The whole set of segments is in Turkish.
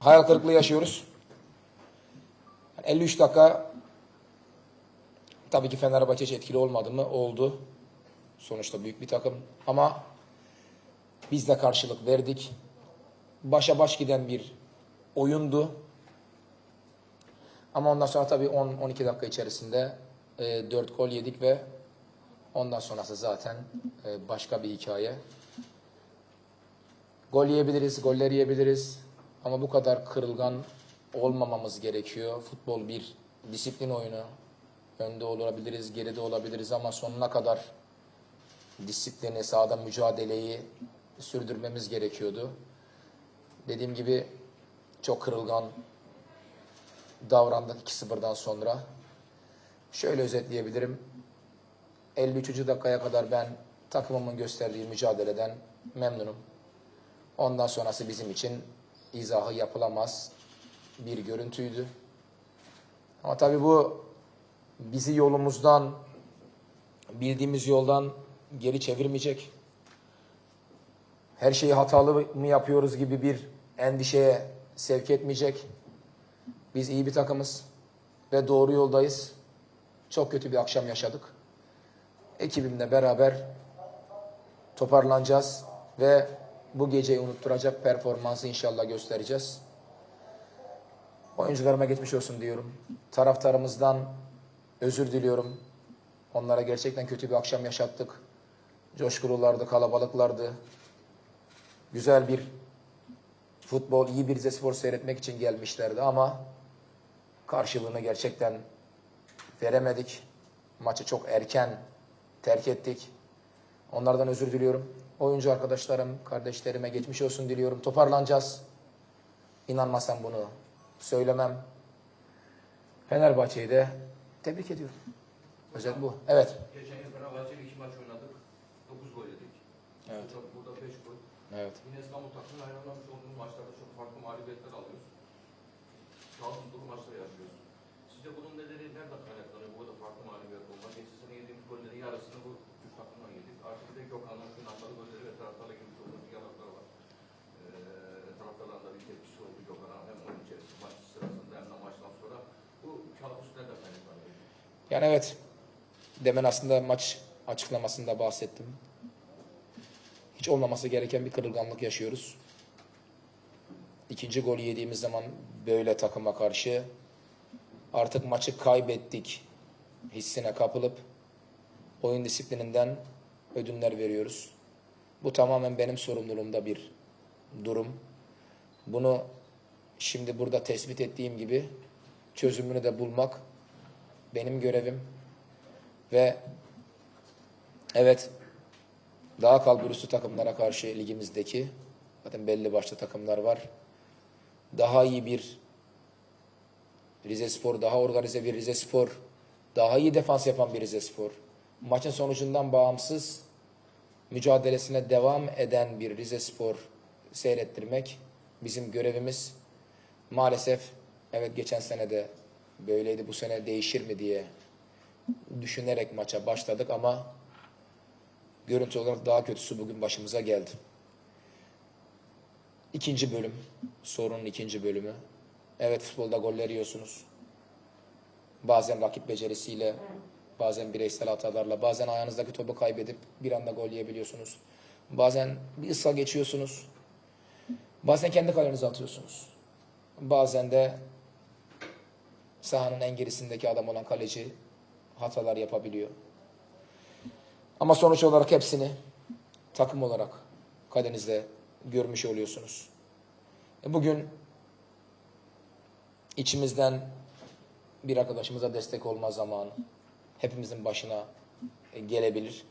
hayal kırıklığı yaşıyoruz. Yani 53 dakika tabii ki Fenerbahçe hiç etkili olmadı mı? Oldu. Sonuçta büyük bir takım. Ama biz de karşılık verdik. Başa baş giden bir oyundu. Ama ondan sonra tabii 10-12 dakika içerisinde e, 4 gol yedik ve ondan sonrası zaten e, başka bir hikaye. Gol yiyebiliriz, goller yiyebiliriz. Ama bu kadar kırılgan olmamamız gerekiyor. Futbol bir disiplin oyunu. Önde olabiliriz, geride olabiliriz ama sonuna kadar disiplini, sahada mücadeleyi sürdürmemiz gerekiyordu. Dediğim gibi çok kırılgan davrandık 2-0'dan sonra. Şöyle özetleyebilirim. 53. dakikaya kadar ben takımımın gösterdiği mücadeleden memnunum. Ondan sonrası bizim için izahı yapılamaz bir görüntüydü. Ama tabii bu bizi yolumuzdan, bildiğimiz yoldan geri çevirmeyecek. Her şeyi hatalı mı yapıyoruz gibi bir endişeye sevk etmeyecek. Biz iyi bir takımız ve doğru yoldayız. Çok kötü bir akşam yaşadık. Ekibimle beraber toparlanacağız ve bu geceyi unutturacak performansı inşallah göstereceğiz. Oyuncularıma geçmiş olsun diyorum. Taraftarımızdan özür diliyorum. Onlara gerçekten kötü bir akşam yaşattık. Coşkululardı, kalabalıklardı. Güzel bir futbol, iyi bir Rizespor seyretmek için gelmişlerdi ama karşılığını gerçekten veremedik. Maçı çok erken terk ettik. Onlardan özür diliyorum. Oyuncu arkadaşlarım, kardeşlerime geçmiş olsun diliyorum. Toparlanacağız. İnanmasam bunu söylemem. Fenerbahçe'yi de tebrik ediyorum. Özet bu. Evet. Geçen yıl Fenerbahçe'yle iki maç oynadık. 9 gol yedik. Evet. Burada, burada 5 gol. Evet. Yine İstanbul takımına ayrılmamış olduğumuz maçlarda çok farklı mağlubiyetler alıyoruz. Sağlıklı maçlar yaşıyoruz. Sizce bunun nedeni nereden kaynaklanıyor? Bu kadar farklı mağlubiyet olmak. Geçen sene yediğimiz gollerin yarısını bu Türk takımına yedik. Artık bir de Gökhan'ın Finlandalı golleri ve taraftarla girmiş olduğumuz yanaklar var. Ee, taraftarların da bir tepkisi oldu Gökhan'a. Hem oyun içerisinde maç sırasında hem de maçtan sonra. Bu kabus nereden kaynaklanıyor? Yani evet. Demen aslında maç açıklamasında bahsettim. Hiç olmaması gereken bir kırılganlık yaşıyoruz. İkinci golü yediğimiz zaman böyle takıma karşı artık maçı kaybettik hissine kapılıp oyun disiplininden ödünler veriyoruz. Bu tamamen benim sorumluluğumda bir durum. Bunu şimdi burada tespit ettiğim gibi çözümünü de bulmak benim görevim. Ve evet daha kalburüstü takımlara karşı ligimizdeki zaten belli başlı takımlar var. Daha iyi bir Rize Spor, daha organize bir Rize Spor, daha iyi defans yapan bir Rize Spor. Maçın sonucundan bağımsız mücadelesine devam eden bir Rize Spor seyrettirmek bizim görevimiz. Maalesef evet geçen sene de böyleydi bu sene değişir mi diye düşünerek maça başladık ama görüntü olarak daha kötüsü bugün başımıza geldi. İkinci bölüm, sorunun ikinci bölümü. Evet futbolda goller yiyorsunuz. Bazen rakip becerisiyle, bazen bireysel hatalarla, bazen ayağınızdaki topu kaybedip bir anda gol yiyebiliyorsunuz. Bazen bir ıska geçiyorsunuz. Bazen kendi kalenize atıyorsunuz. Bazen de sahanın en gerisindeki adam olan kaleci hatalar yapabiliyor. Ama sonuç olarak hepsini takım olarak kalenizde görmüş oluyorsunuz. E Bugün içimizden bir arkadaşımıza destek olma zamanı hepimizin başına e, gelebilir.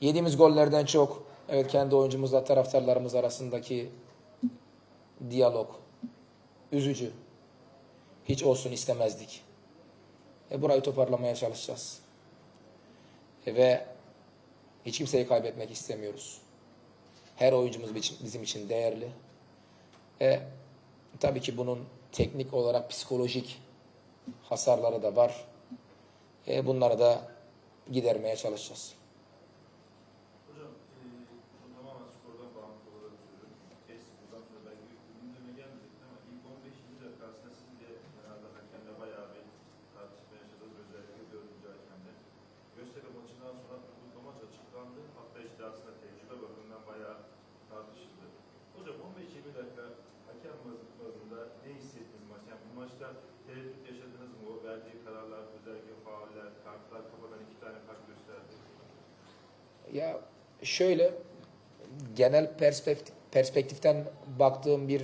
Yediğimiz gollerden çok evet kendi oyuncumuzla taraftarlarımız arasındaki diyalog üzücü. Hiç olsun istemezdik. E burayı toparlamaya çalışacağız. E ve hiç kimseyi kaybetmek istemiyoruz. Her oyuncumuz bizim- için değerli. E tabii ki bunun teknik olarak psikolojik hasarları da var. E bunları da gidermeye çalışacağız. Ya şöyle genel perspektif, perspektiften baktığım bir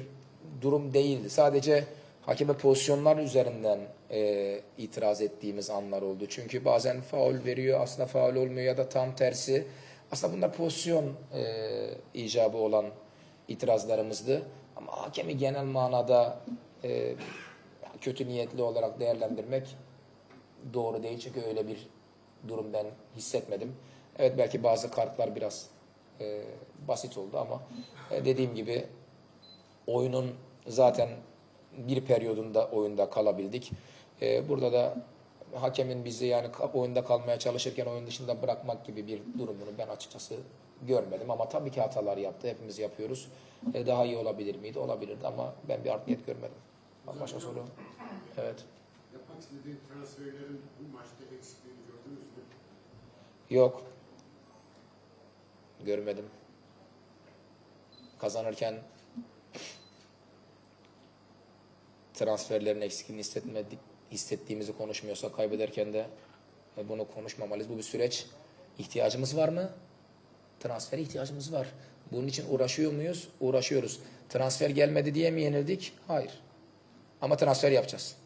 durum değildi. Sadece hakeme pozisyonlar üzerinden e, itiraz ettiğimiz anlar oldu. Çünkü bazen faul veriyor, aslında faul olmuyor ya da tam tersi. Aslında bunlar pozisyon e, icabı olan itirazlarımızdı. Ama hakemi genel manada e, kötü niyetli olarak değerlendirmek doğru değil. Çünkü öyle bir durum ben hissetmedim. Evet belki bazı kartlar biraz e, basit oldu ama e, dediğim gibi oyunun zaten bir periyodunda oyunda kalabildik. E, burada da hakemin bizi yani oyunda kalmaya çalışırken oyun dışında bırakmak gibi bir durumunu ben açıkçası görmedim. Ama tabii ki hatalar yaptı. Hepimiz yapıyoruz. E, daha iyi olabilir miydi? Olabilirdi ama ben bir art niyet görmedim. Başka soru? Evet. Yapmak istediğin transferlerin bu maçta eksikliğini gördünüz mü? Yok. Görmedim. Kazanırken transferlerin eksikliğini hissetmedik, hissettiğimizi konuşmuyorsa kaybederken de e, bunu konuşmamalıyız. Bu bir süreç. İhtiyacımız var mı? Transfer ihtiyacımız var. Bunun için uğraşıyor muyuz? Uğraşıyoruz. Transfer gelmedi diye mi yenildik? Hayır. Ama transfer yapacağız.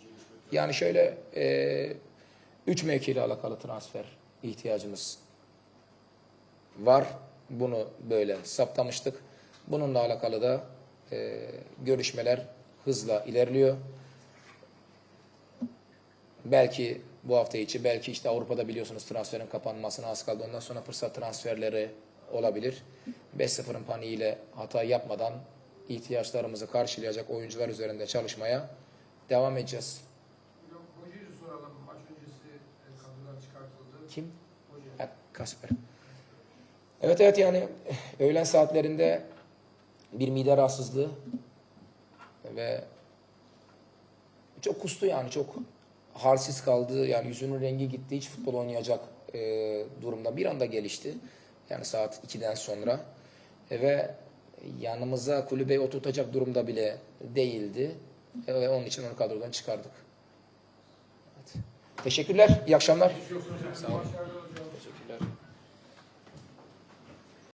Gelişme? Yani şöyle e, üç mevkiyle alakalı transfer ihtiyacımız var. Bunu böyle saptamıştık. Bununla alakalı da e, görüşmeler hızla ilerliyor. Belki bu hafta içi, belki işte Avrupa'da biliyorsunuz transferin kapanmasına az kaldı. Ondan sonra fırsat transferleri olabilir. 5-0'ın paniğiyle hata yapmadan ihtiyaçlarımızı karşılayacak oyuncular üzerinde çalışmaya devam edeceğiz. Hocayı soralım. Maç öncesi e, kadrodan çıkartıldı. Kim? Hoca. Kasper. Evet evet yani öğlen saatlerinde bir mide rahatsızlığı ve çok kustu yani çok halsiz kaldı. Yani yüzünün rengi gitti. Hiç futbol oynayacak e, durumda bir anda gelişti. Yani saat 2'den sonra. E, ve yanımıza kulübeyi oturtacak durumda bile değildi. E, ve onun için onu kadrodan çıkardık. Evet. Teşekkürler. İyi akşamlar. Sağ olun. Başarılı